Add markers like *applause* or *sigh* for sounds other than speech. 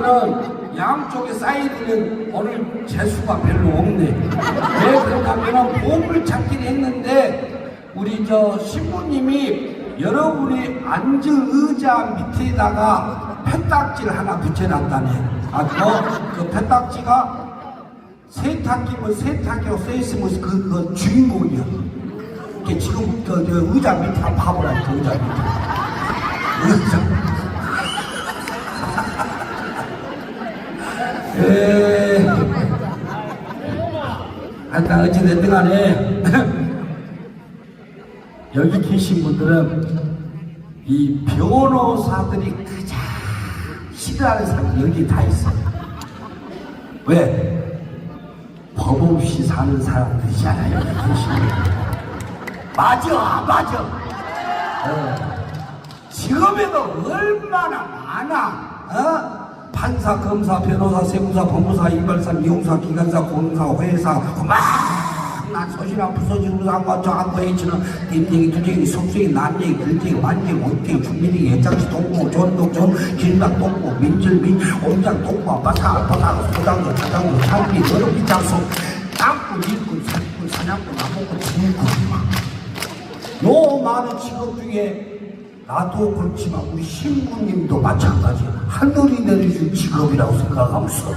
생각하기는 양쪽에 사이드는 오늘 재수가 별로 없네. 왜 하면은 보물 찾긴 했는데 우리 저 신부님이 여러분이 앉은 의자 밑에다가 페딱지를 하나 붙여놨다네. 아, 그, 그 페딱지가 세탁기면 세탁기로 써있으면 그, 그 주인공이야. 지금 그, 그 의자 밑에 한번 봐보라, 그 의자 밑에. 의자. 에 하여튼 어찌됐든 간에 *laughs* 여기 계신 분들은 이 변호사들이 가장 싫어하는 사람이 여기 다 있어요. 왜? 법 없이 사는 사람들이잖아요. 여기 분들. 맞아, 맞아. 어. 직업에도 얼마나 많아. 어? 판사, 검사, 변호사, 세무사, 법무사, 이발사, 미용사, 기관사, 공사, 회사, 막난 소시나 부서지고 한거 저한거 H는 띠얘기, 두얘기, 속얘기, 난얘기, 글얘기, 완얘기, 원얘기, 중민얘기, 예장시, 동무, 전, 길막, 동무, 민질, 민, 옴장, 동무, 바사, 바사, 소장도, 자장도, 장비, 어렵기, 장소, 땅굴, 일꾼, 사꾼, 사냥꾼, 아무꾼, 진군, 요 많은 직업 중에 나도 그렇지만 우리 신부님도 마찬가지야. 하늘이 내려준 직업이라고 생각하면서